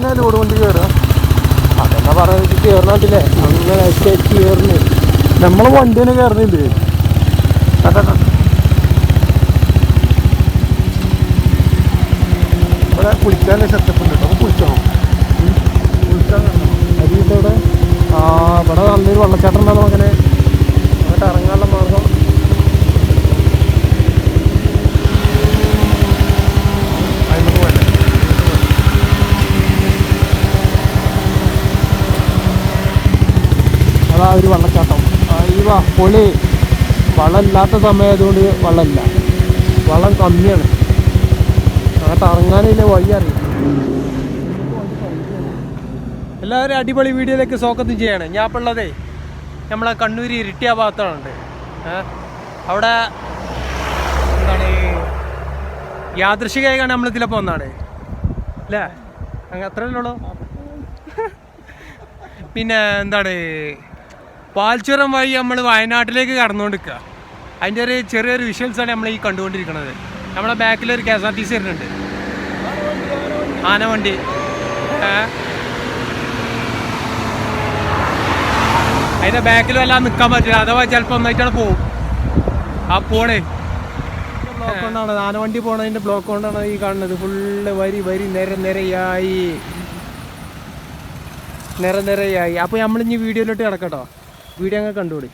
എങ്ങനെ ലോഡ് കൊണ്ട് കയറുക അതെന്നാ പറയുന്നത് കയറണട്ടില്ലേ അങ്ങനെ കയറുന്നു നമ്മൾ വണ്ടി തന്നെ കയറുന്നില്ലേ ഇവിടെ കുളിക്കാൻ സെറ്റപ്പ് കേട്ടോ കുളിച്ചോ കുളിക്കാൻ അരിയിട്ടവിടെ ആ ഇവിടെ നല്ലൊരു വെള്ളച്ചാട്ടം ഉണ്ടാകും അങ്ങനെ. അതാ ഒരു വള്ളച്ചാട്ടം. ഈ വാ പൊളി. വള്ളമില്ലാത്ത സമയമായതുകൊണ്ട് വള്ളമില്ല. വള്ളം കമ്മിയാണ്. അങ്ങോട്ട് ഇറങ്ങാനില്ല വഴി അറിയും. എല്ലാവരും അടിപൊളി വീഡിയോയിലേക്ക് സ്വാഗതം ചെയ്യാണ്. ഞാൻ ഇപ്പോൾ ഉള്ളതേ നമ്മളെ കണ്ണൂർ ഇരിട്ടിയ ഭാഗത്താണുണ്ട് അവിടെ എന്താണ് യാദൃശികമായിക്കാണ് നമ്മൾ ഇതിലെ ഒന്നാണ് അല്ലേ? അങ്ങ് അത്രയല്ലേ ഉള്ളൂ? പിന്നെ എന്താണ് പാൽച്ചുരം വഴി നമ്മൾ വയനാട്ടിലേക്ക് കടന്നുകൊണ്ടിരിക്കുക. അതിന്റെ ഒരു ചെറിയൊരു വിഷ്വൽസാണ് നമ്മൾ ഈ കണ്ടുകൊണ്ടിരിക്കുന്നത്. നമ്മളെ ബാക്കിൽ ഒരു K S R T C വരുന്നുണ്ട്. ആനവണ്ടി. അതിന്റെ ബാക്കിലും എല്ലാം നിൽക്കാൻ പറ്റില്ല. അഥവാ ചിലപ്പോൾ ഒന്നായിട്ടാണ് പോകും ആ പോണേ. ബ്ലോക്ക് ആനവണ്ടി പോണതിന്റെ ബ്ലോക്ക് കൊണ്ടാണ് ഈ കാണുന്നത്. ഫുള്ള് വരി വരി നിര നിരയായി. നിര നിരയായി. അപ്പോൾ നമ്മൾ ഇനി വീഡിയോയിലോട്ട് കിടക്കട്ടോ. വീഡിയോ അങ്ങ് കണ്ടുപിടി.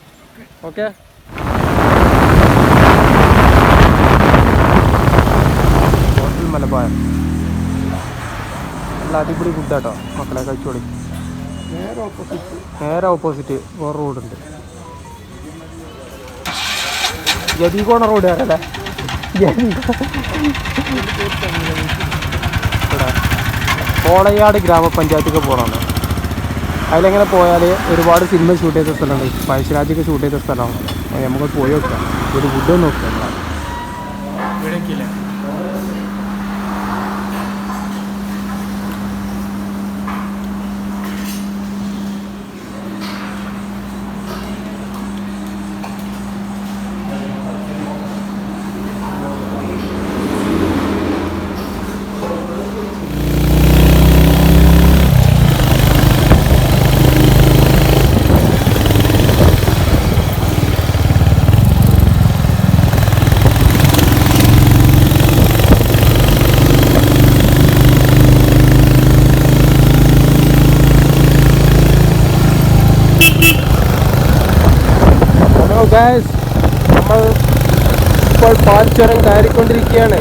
ഓക്കെ? ഹോട്ടൽ മലബാർ. നല്ല അടിപൊളി ഫുഡാട്ടോ മക്കളെ കഴിച്ചോളി. നേരെ ഓപ്പോസിറ്റ് നേരെ ഓപ്പോസിറ്റ് വേറെ റോഡുണ്ട് കോണ റോഡ് വരല്ലേ ഇവിടെ കോളയാട് ഗ്രാമപഞ്ചായത്തൊക്കെ പോകണമെന്ന് അതിലെങ്ങനെ പോയാൽ ഒരുപാട് സിനിമ ഷൂട്ട് ചെയ്ത സ്ഥലമുണ്ട് പഴശ്ശിരാജൊക്കെ ഷൂട്ട് ചെയ്ത സ്ഥലമാണ് നമുക്ക് പോയി നോക്കാം. ഒരു ഫുഡ് നോക്കാം. ഹലോ ഗായ്സ് നമ്മൾ ഇപ്പോൾ പാൽച്ചുരം കയറിക്കൊണ്ടിരിക്കുകയാണ്.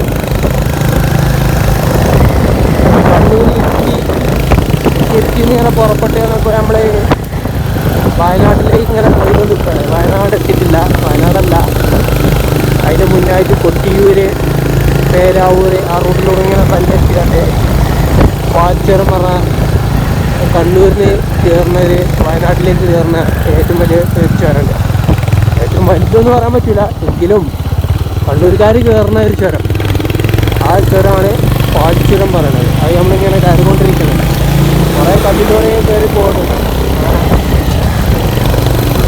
കണ്ണൂർ ഇരിട്ടി ഇങ്ങനെ പുറപ്പെട്ട് നമ്മൾ വയനാട്ടിലേക്ക് ഇങ്ങനെ പോയിക്കൊണ്ടിരിക്കുകയാണ് വയനാട് എത്തിയിട്ടില്ല വയനാടല്ല. അതിന് മുന്നായിട്ട് കൊട്ടിയൂര് പേരാവൂര് ആ റൂട്ടിലൂടെ ഇങ്ങനെ സഞ്ചരിച്ചിട്ടുണ്ട്. പാൽച്ചുരം പറഞ്ഞ കണ്ണൂരിന് കയറുന്നൊരു വയനാട്ടിലേക്ക് കയറുന്ന ഏറ്റവും വലിയ തീർച്ചയായിട്ടുണ്ട് വലുതെന്ന് പറയാൻ പറ്റില്ല. എങ്കിലും കണ്ണൂർക്കാർ കയറുന്ന ഒരു ചുരം. ആ ചുരമാണ് പാൽച്ചുരം പറയുന്നത്. അത് നമ്മളിങ്ങനെ കയറിക്കൊണ്ടിരിക്കുന്നത് കുറേ കല്ലിലൂടെ കയറി പോകുന്നുണ്ട്.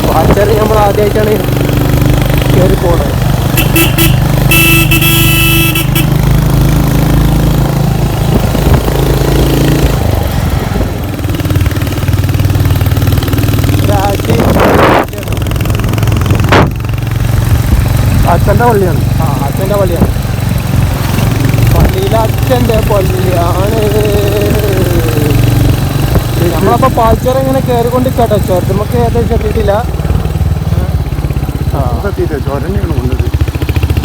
പാൽച്ചുരം നമ്മൾ ആദ്യമായിട്ടാണ് കയറി പോകുന്നത്. അച്ഛന്റെ പള്ളിയാണ്. ആ അച്ഛന്റെ പള്ളിയാണ്. പള്ളിയിലെ അച്ഛന്റെ പള്ളിയാണ്. നമ്മളപ്പോൾ പാൽച്ചോറ് ഇങ്ങനെ കയറിക്കൊണ്ട് കേട്ടോ ചോറ് നമുക്ക് ഏകദേശം എത്തിയിട്ടില്ല.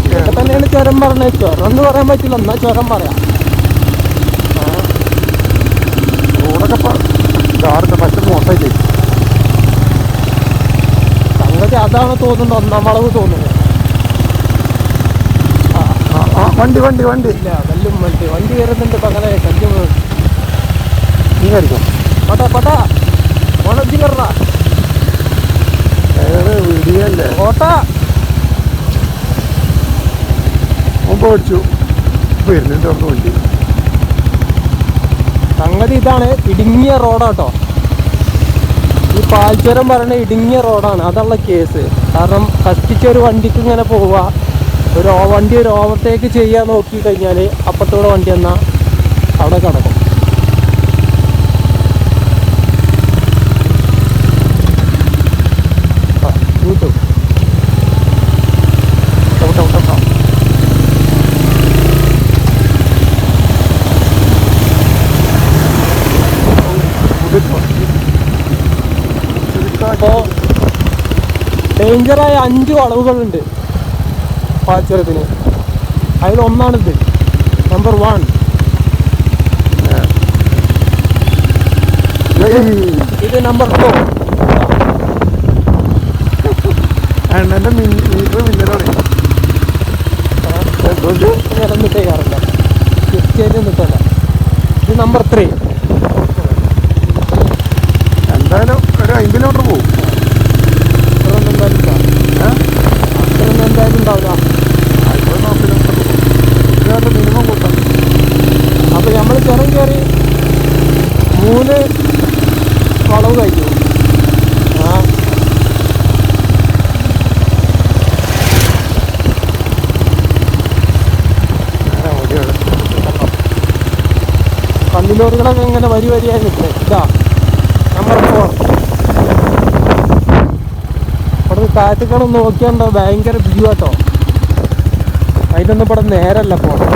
ഇതൊക്കെ തന്നെയാണ് ചുരം പറഞ്ഞത്. ചുരം എന്ന് പറയാൻ പറ്റില്ല. എന്നാ ചുരം പറയാം. റോഡൊക്കെ ഇതാർത്തെ സംഗതി അതാണ് തോന്നുന്നത്. ഒന്നാം വളവ് തോന്നുന്നത് ആ ആ ആ വണ്ടി വണ്ടി വണ്ടി. ഇല്ല കല്ലും വണ്ടി. വണ്ടി വരുന്നുണ്ട് പകലെ കല്ലും നീ കഴിക്കും പട്ടാ പട്ടാ ഓണത്തി കയറാ ഏത് വീഡിയോല്ലേ ഓട്ടാ. മുമ്പ് ഓടിച്ചു വരുന്നുണ്ട് വണ്ടി. സംഗതി ഇതാണ് ഇടുങ്ങിയ റോഡാട്ടോ. ഈ പാൽച്ചുരം പറയുന്ന ഇടുങ്ങിയ റോഡാണ്. അതുള്ള കേസ് കാരണം കഷ്ടിച്ച ഒരു വണ്ടിക്ക് ഇങ്ങനെ പോവുക ഒരു വണ്ടി ഒരു ഓവർടേക്ക് ചെയ്യാൻ നോക്കി കഴിഞ്ഞാൽ അപ്പുറത്തൂടെ വണ്ടി എന്നാൽ അവിടെ കിടക്കും. ഡേഞ്ചറായ അഞ്ച് വളവുകളുണ്ട്. പാച്ചരത്തിന്. അതിലൊന്നാണിത് നമ്പർ വൺ ഇത് നമ്പർ ഫോർ എണ്ണന്റെ മീറ്റർ മിന്നലോടെ നിറന്നിട്ടേക്കാറില്ല കൃത്യമായിട്ട് നിൽക്കല്ല ഇത് നമ്പർ ത്രീ എന്തായാലും ഒരു അമ്പത് കിലോമീറ്റർ പോകും അത്രയൊന്നും എന്തായാലും ഉണ്ടാവില്ല അത്രയൊന്നും എന്തായാലും ഉണ്ടാവില്ല അമ്പത് നാൽപ്പത് കിലോമീറ്റർ പോകും മിനിമം കൂട്ടാം അപ്പൊ നമ്മൾ ചുരം കയറി മൂന്ന് വളവ് കഴിഞ്ഞു ആ നേരെ ഓടിയാണ് കല്ലിലോറികളൊക്കെ ഇങ്ങനെ വരി വരിയായി നിൽക്കുന്നത് ഇതാ നമ്പർ ഫോർ അവിടെ കാറ്റുകളൊന്ന് നോക്കിയാണ്ടോ ഭയങ്കര വ്യൂ ആട്ടോ. അതിനൊന്നും ഇവിടെ നേരല്ല പോണം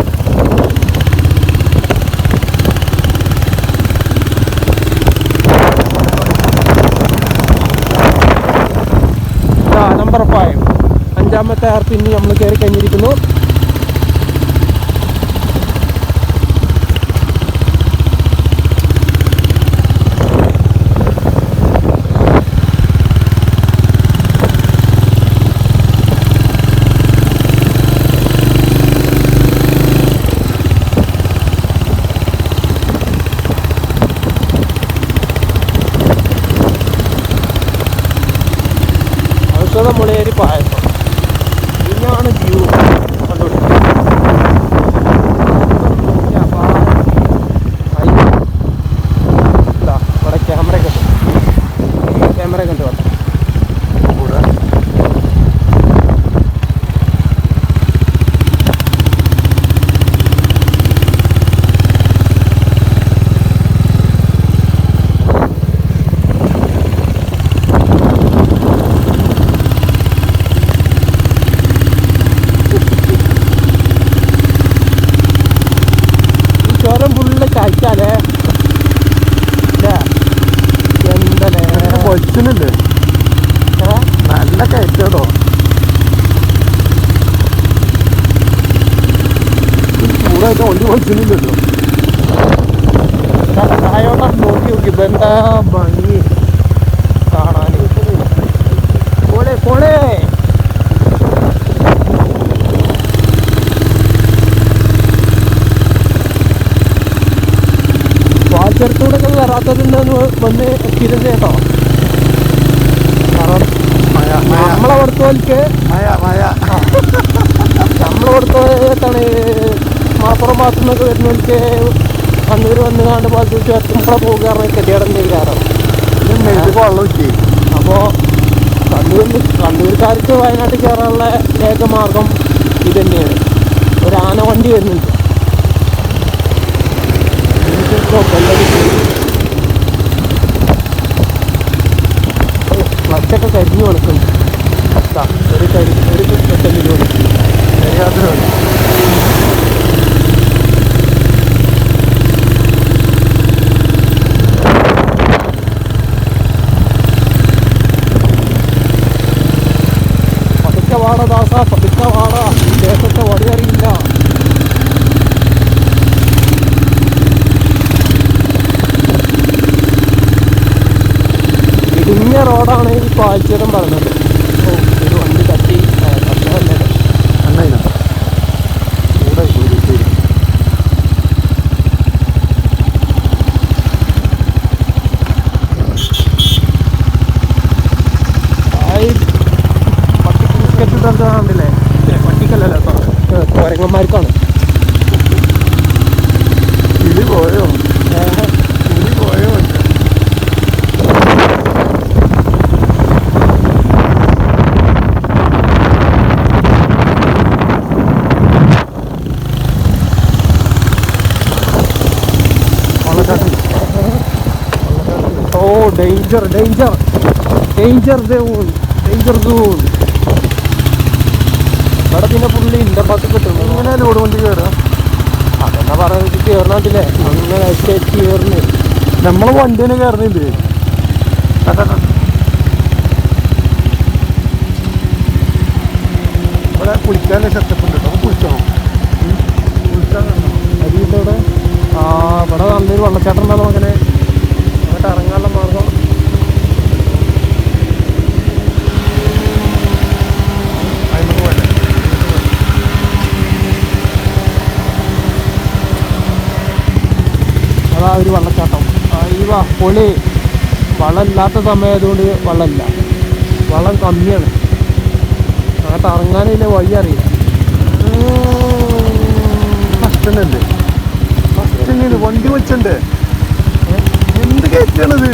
നമ്പർ ഫൈവ് അഞ്ചാമത്തെ ആർ പിന്നെ നമ്മൾ കയറി കഴിഞ്ഞിരിക്കുന്നു. മുളയേരി പായസം. ഇതാണ് വ്യൂ ഇവിടെ ക്യാമറ കണ്ടു ക്യാമറ കണ്ടു വന്നു കൂടെ ഈ ചുരം ഫുള്ള് കഴിച്ചാലേ എന്തല്ലേ പൊളിച്ചിട്ടുണ്ട് നല്ല കയറ്റോ പൊളിച്ചില്ലല്ലോ തായോട്ടം നോക്കി നോക്കി എന്താ ഭംഗി കാണാൻ പോളെ പോളെ. വാച്ചെടുത്തൂടെ വരാത്തതുണ്ടെന്ന് വന്ന് എത്തിയിരുന്നേ കേട്ടോ. കാരണം നമ്മളെ കൊടുത്തോൽക്ക് നമ്മളെ കൊടുത്തോത്താണ് മാപ്പുറം ഭാഗത്തു നിന്നൊക്കെ വരുന്നവർക്ക് കണ്ണൂർ വന്ന് കണ്ട് ഭാഗത്ത് ചേർത്തുമ്പളെ പോകുക വെള്ളം വെച്ചേ അപ്പോൾ കണ്ണൂർ കണ്ണൂർക്കാർക്ക് വയനാട്ടിൽ കയറാനുള്ള ഏക മാർഗം ഇത് തന്നെയാണ് ഒരു ആന വണ്ടി വരുന്നുണ്ട്. ക്ലച്ചൊക്കെ കരിഞ്ഞു കൊടുക്കുന്നുണ്ട്. ദാ, ഒരു കരി ഒരു പെട്ടെന്ന് കൊടുക്കും danger danger danger zone danger zone ഇവിടെ പിന്നെ പുള്ളി ഇന്റർപാത്ത് കിട്ടുന്നു ഇങ്ങനെ ലോഡ് വണ്ടി കയറുക അതെന്നാ പറയുന്നത് കയറണത്തില്ലേ അങ്ങനെ എസ്റ്റേറ്റ് കയറുന്നേ നമ്മൾ വണ്ടി തന്നെ കയറുന്നില്ലേ ഇവിടെ കുളിക്കാനുള്ള സെറ്റപ്പ് ഉണ്ട് കേട്ടോ. കുളിച്ചോ കാണണം അരിയിട്ടവിടെ ആ ഇവിടെ നല്ലൊരു വെള്ളച്ചാട്ടം ഉണ്ടാകും അങ്ങനെ അങ്ങോട്ട് ഇറങ്ങാനുള്ള മാർഗം. അതാ ഒരു വള്ളച്ചാട്ടം. അയ്യവാ പൊളി. വെള്ളമില്ലാത്ത സമയമായതുകൊണ്ട് വള്ളമില്ല. വള്ളം കമ്മിയാണ്. അങ്ങോട്ട് ഇറങ്ങാനില്ല വഴി അറിയില്ല ഫസ്റ്റ് തന്നെ ഫസ്റ്റ് തന്നെ വണ്ടി വെച്ചണ്ടേ എന്ത് കയറ്റാണിത്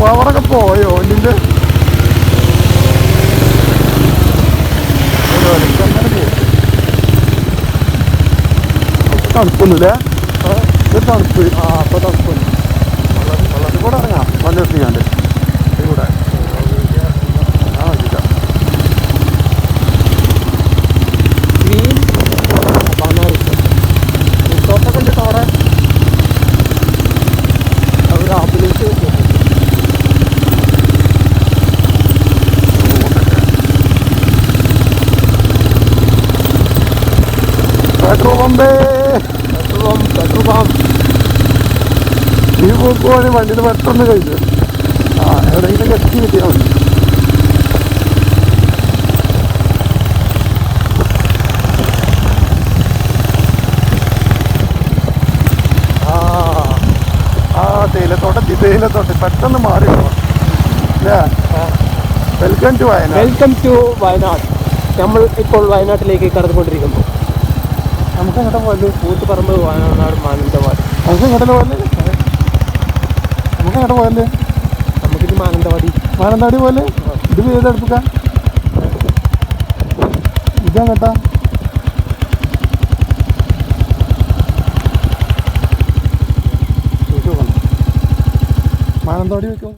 പവറൊക്കെ പോയോ വണ്ടിന്റെ തണുപ്പൊന്നുമില്ലേ? ഒരു തണുപ്പ്. ആ അപ്പോൾ തണുപ്പൊന്നും. വെള്ളം- വെള്ളത്തിൽ കൂടെ ഇറങ്ങാം. വണ്ടി നിർത്തിക്കാണ്ട് ഇവിടെ ആ വെച്ചിട്ടാ ഗ്രീൻ ബനാന റിസോർട്ടൊക്കെ ഉണ്ട് അവിടെ അവർ ആംബുലൻസ് പമ്പേ പെട്രോൾ പമ്പ് പെട്രോൾ പമ്പ് ഈ പോകുവാണെങ്കിൽ വണ്ടിയിൽ പെട്ടെന്ന് കഴിഞ്ഞു ആ എവിടെയെങ്കിലും എത്തി കിട്ടിയാൽ മതി. ആ തേയിലത്തോട്ടി പെട്ടെന്ന് മാറി. Welcome to Wayanad. Welcome to Wayanad. നമ്മൾ ഇപ്പോൾ വയനാട്ടിലേക്ക് കടന്നുകൊണ്ടിരിക്കുന്നു. നമുക്ക് എങ്ങോട്ടാ പോലെ കൂത്തുപറമ്പ് വയനാട് മാനന്തവാടി നമുക്ക് എങ്ങോട്ടല്ലേ പോലെ നമുക്ക് എങ്ങോട്ടാ പോലെ നമുക്കിത് മാനന്തവാടി മാനന്തവാടി പോലെ? ഇത് ഏതെടുപ്പിക്കാം ഇതെങ്ങട്ടാ. മാനന്തവാടി വെക്കും